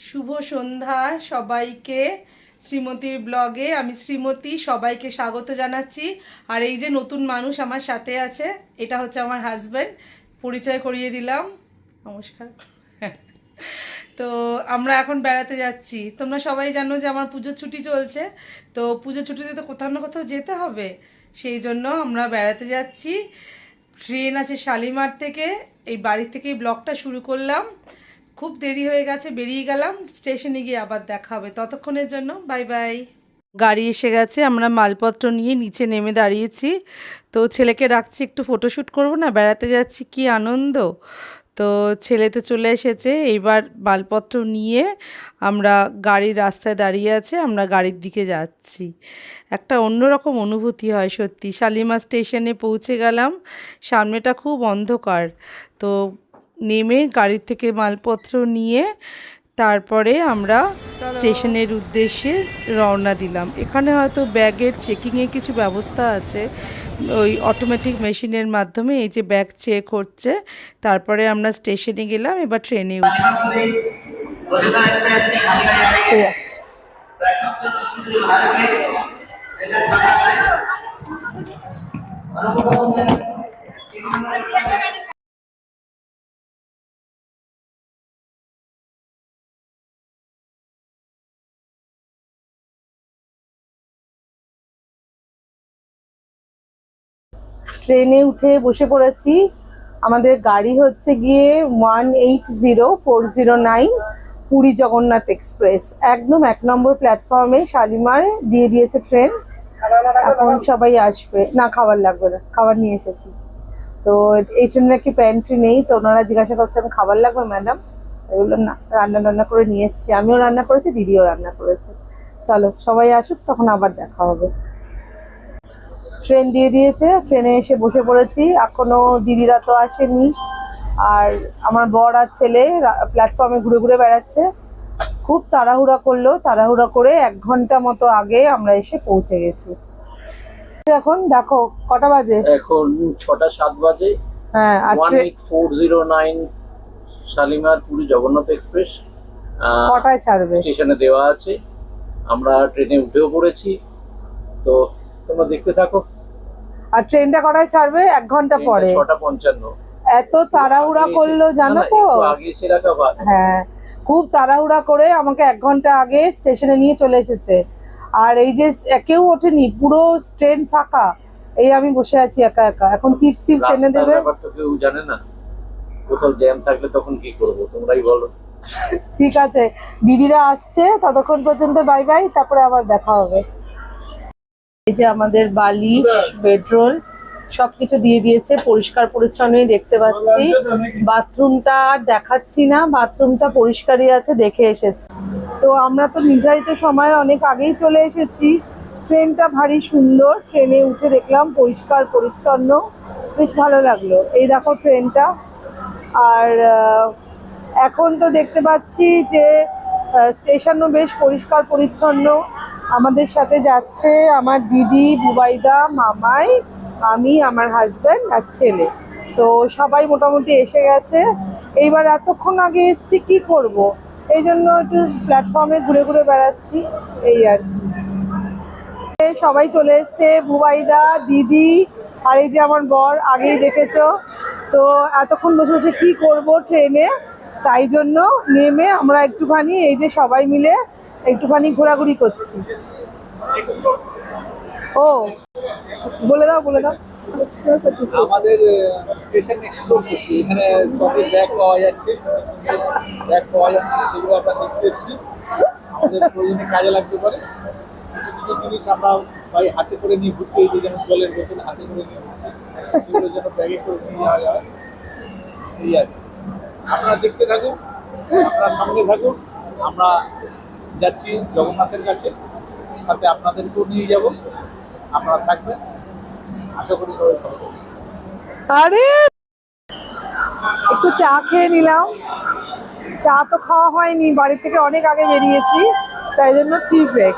শুভ সন্ধ্যা সবাইকে। শ্রীমতীর ব্লগে আমি শ্রীমতী সবাইকে স্বাগত জানাচ্ছি। আর এই যে নতুন মানুষ আমার সাথে আছে, এটা হচ্ছে আমার হাজব্যান্ড পরিচয় করিয়ে দিলাম। নমস্কার। তো আমরা এখন বেড়াতে যাচ্ছি। তোমরা সবাই জানো যে আমার পুজোর ছুটি চলছে। তো পুজোর ছুটিতে তো কোথাও না কোথাও যেতে হবে। সেই জন্য আমরা বেড়াতে যাচ্ছি। ট্রেন আছে শালিমার থেকে। এই বাড়ি থেকেই ব্লগটা শুরু করলাম। খুব দেরি হয়ে গেছে, বেরিয়ে গেলাম, স্টেশনে গিয়ে আবার দেখা হবে। ততক্ষণের জন্য, বাই বাই। গাড়ি এসে গেছে, আমরা মালপত্র নিয়ে নিচে নেমে দাঁড়িয়েছি। তো ছেলেকে রাখছি, একটু ফটোশ্যুট করব না? বেড়াতে যাচ্ছি, কি আনন্দ। তো ছেলে তো চলে এসেছে, এইবার মালপত্র নিয়ে আমরা গাড়ির রাস্তায় দাঁড়িয়ে আছে, আমরা গাড়ির দিকে যাচ্ছি। একটা অন্যরকম অনুভূতি হয় সত্যি। শালিমা স্টেশনে পৌঁছে গেলাম, সামনেটা খুব অন্ধকার। তো নেমে গাড়ির থেকে মালপত্র নিয়ে তারপরে আমরা স্টেশনের উদ্দেশ্যে রওনা দিলাম। এখানে হয়তো ব্যাগের চেকিংয়ের কিছু ব্যবস্থা আছে। ওই অটোমেটিক মেশিনের মাধ্যমে এই যে ব্যাগ চেক হচ্ছে। তারপরে আমরা স্টেশনে গেলাম এবার ট্রেনে উঠে ট্রেনে উঠে বসে পড়েছি। আমাদের গাড়ি হচ্ছে গিয়ে one eight zero four zero nine Puri Jagannath express. একদম এক নম্বর প্ল্যাটফর্মে শালিমার দিয়ে দিয়েছে ট্রেন। এখন সবাই আসবে। না, খাবার লাগবে না। খাবার নিয়ে এসেছি। তো এই ট্রেনে নাকি প্যান্ট্রি নেই, তো ওনারা জিজ্ঞাসা করছেন খাবার লাগবে, ম্যাডাম? বললাম, না, রান্না টান্না করে নিয়ে এসেছি। আমিও রান্না করেছি, দিদিও রান্না করেছে। চলো, সবাই আসুক, তখন আবার দেখা হবে। ট্রেন দিয়ে দিয়েছে। ট্রেনে এসে বসে পড়েছি। এখনও দিদিরা তো আসেনি। আর আমার বর আর ছেলে প্ল্যাটফর্মে ঘুরে ঘুরে বেড়াচ্ছে। খুব তাড়াহুড়া করল। তাড়াহুড়া করে এক ঘণ্টা মতো আগে আমরা এসে পৌঁছে গেছি। এখন দেখো কটা বাজে? এখন ছটা সাত বাজে। হ্যাঁ four zero nine Shalimar Puri Jagannath express কটায় ছাড়বে? স্টেশনে দেওয়া আছে। আমরা ট্রেনে উঠেও পড়েছি। তো তোমরা দেখতে থাকো। আর ট্রেনটা কটায় ছাড়বে এক ঘণ্টা পরে। এত তাড়াহুড়া করল জানো তো? হ্যাঁ খুব তাড়াহুড়া করে আমাকে এক ঘণ্টা আগে স্টেশনে নিয়ে চলে এসেছে। আর এই যে কেউ ওঠেনি পুরো ট্রেন ফাঁকা। এই আমি বসে আছি একা একা। এখন চিপস টিপস এনে দেবে। কেউ জানে না। কোথাও জ্যাম থাকলে তখন কি করব তোমরাই বলো। ঠিক আছে দিদিরা আসছে ততক্ষণ পর্যন্ত বাই বাই তারপরে আবার দেখা হবে। এই যে আমাদের বালি বেডরোল, সবকিছু দিয়ে দিয়েছে, পরিষ্কার পরিচ্ছন্নই দেখতে পাচ্ছি। বাথরুমটা আর দেখাচ্ছি না, বাথরুমটা পরিষ্কারই আছে, দেখে এসেছি। তো আমরা তো নির্ধারিত সময় অনেক আগেই চলে এসেছি। ট্রেনটা ভারী সুন্দর, ট্রেনে উঠে দেখলাম পরিষ্কার, পরিচ্ছন্ন। বেশ ভালো লাগল। এই দেখো ট্রেনটা। আর এখন তো দেখতে পাচ্ছি যে স্টেশনও বেশ পরিষ্কার, পরিচ্ছন্ন। আমাদের সাথে যাচ্ছে আমার দিদি, বুবাইদা, মামাই, আমি, আমার হাজব্যান্ড আর ছেলে। তো সবাই মোটামুটি এসে গেছে। এইবার এতক্ষণ আগে এসছি, কী করব? এই জন্য একটু প্ল্যাটফর্মে ঘুরে ঘুরে বেড়াচ্ছি, এই আর কি। সবাই চলে এসছে, বুবাইদা, দিদি, আর এই যে আমার বর, আগেই দেখেছ। তো এতক্ষণ বসে বসে কী করব ট্রেনে? তাই জন্য নেমে আমরা একটুখানি এই যে সবাই মিলে একটুখানি ঘোরাঘুরি করছি। ও, বলে দাও বলে দাও। আমাদের স্টেশন এক্সপ্লোর করছি। এখানে চকের ব্যাগ পাওয়া যাচ্ছে, সঙ্গে সঙ্গে ব্যাগ পাওয়া যাচ্ছে, সেগুলো আমরা দেখতে এসেছি। আমাদের প্রয়োজনে কাজে লাগতে পারে। কিছু জিনিস আমরা ভাই হাতে করে নিয়ে ঘুরছি এই যে যেমন জলের বোতল হাতে করে নিয়ে ঘুরছি সেগুলোর জন্য ব্যাগে করে নিয়ে যাওয়া যায়। এই আর। আপনারা দেখতে থাকুন, আপনারা সঙ্গে থাকুন, আমরা যাচ্ছি জগন্নাথের কাছে। সাথে আপনাদেরকেও নিয়ে যাব। আপনারা থাকবেন। আশা করি সবাই ভালো আরে, একটু চা খেয়ে নিলাম। চা তো খাওয়া হয়নি বাড়ি থেকে অনেক আগে বেরিয়েছি, তাই জন্য টি ব্রেক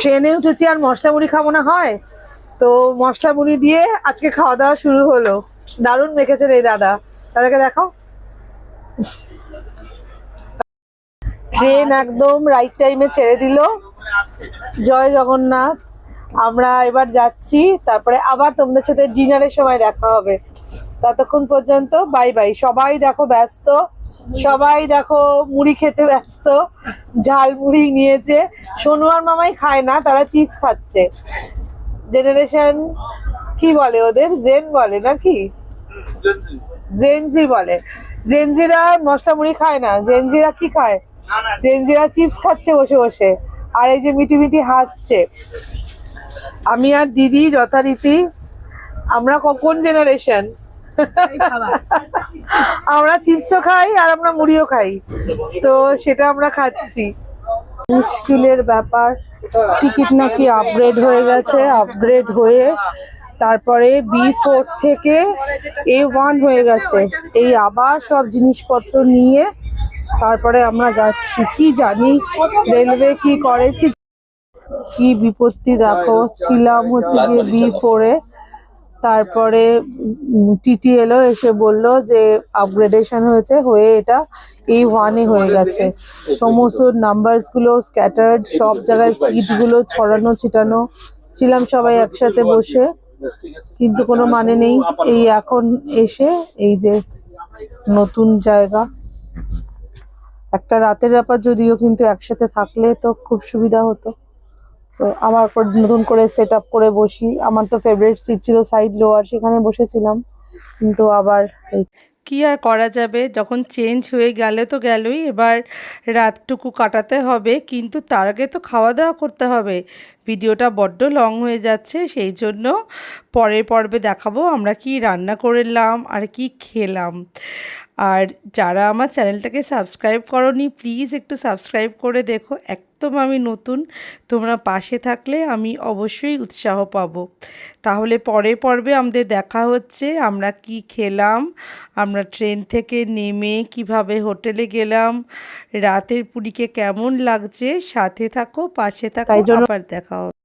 ট্রেনে উঠেছি আর মশলা মুড়ি খাব না হয়। তো মশলা মুড়ি দিয়ে আজকে খাওয়া দাওয়া শুরু হলো। দারুণ মেখেছেন এই দাদা। তাদেরকে দেখাও। ট্রেন একদম রাইট টাইমে ছেড়ে দিল। জয় জগন্নাথ। আমরা এবার যাচ্ছি তারপরে আবার তোমাদের সাথে ডিনারের সময় দেখা হবে। ততক্ষণ পর্যন্ত বাই বাই সবাই দেখো ব্যস্ত সবাই দেখো মুড়ি খেতে ব্যস্ত ঝাল মুড়ি নিয়েছে। সোনুয়ার মামাই খায় না তারা চিপস খাচ্ছে। জেনারেশন কি বলে ওদের? জেন বলে নাকি? জেনজি বলে। জেনজিরা মশলা মুড়ি খায় না। জেনজিরা কি খায়? জেনজিরা চিপস খাচ্ছে বসে বসে। আর এই যে মিটি মিটি হাসছে। আমি আর দিদি যথারীতি, আমরা কখন জেনারেশন আমরা চিপসও খাই আর আমরা মুড়িও খাই। তো সেটা আমরা খাচ্ছি। মুশকিলের ব্যাপার। টিকিট নাকি আপগ্রেড হয়ে গেছে আপগ্রেড হয়ে তারপরে বি ফোর থেকে এ ওয়ান হয়ে গেছে। এই আবার সব জিনিসপত্র নিয়ে তারপরে আমরা যাচ্ছি। কি জানি রেলওয়ে কি করে? সি- কি বিপত্তি দেখো ছিলাম হচ্ছে গিয়ে বি ফোরে তারপরে টিটি এলো এসে বলল যে আপগ্রেডেশন হয়েছে, হয়ে এটা এই ওয়ানে হয়ে গেছে। সমস্ত নাম্বারসগুলো স্ক্যাটার্ড সব জায়গায় সিটগুলো ছড়ানো ছিটানো। ছিলাম সবাই একসাথে বসে। কিন্তু কোনো মানে নেই। এই এখন এসে এই যে নতুন জায়গা। একটা রাতের ব্যাপার যদিও, কিন্তু একসাথে থাকলে তো খুব সুবিধা হতো। তো আমার পর নতুন করে সেট করে বসি। আমার তো ফেভারিট সিট ছিল সাইড লোয়ার সেখানে বসেছিলাম। কিন্তু আবার কি আর করা যাবে? যখন চেঞ্জ হয়ে গেলে তো গেলই, এবার রাতটুকু কাটাতে হবে, কিন্তু তার আগে তো খাওয়া দাওয়া করতে হবে। ভিডিওটা বড্ড লং হয়ে যাচ্ছে, সেই জন্য পরের পর্বে দেখাবো আমরা কি রান্না করলাম আর কি খেলাম। আর যারা আমার চ্যানেলটাকে সাবস্ক্রাইব করনি প্লিজ একটু সাবস্ক্রাইব করে দেখো। একদম আমি নতুন তোমরা পাশে থাকলে আমি অবশ্যই উৎসাহ পাবো। তাহলে পরের পর্বে আমাদের দেখা হচ্ছে আমরা কি খেলাম আমরা ট্রেন থেকে নেমে কীভাবে হোটেলে গেলাম রাতের পুরীকে কেমন লাগছে সাথে থাকো পাশে থাকো আবার দেখা হবে।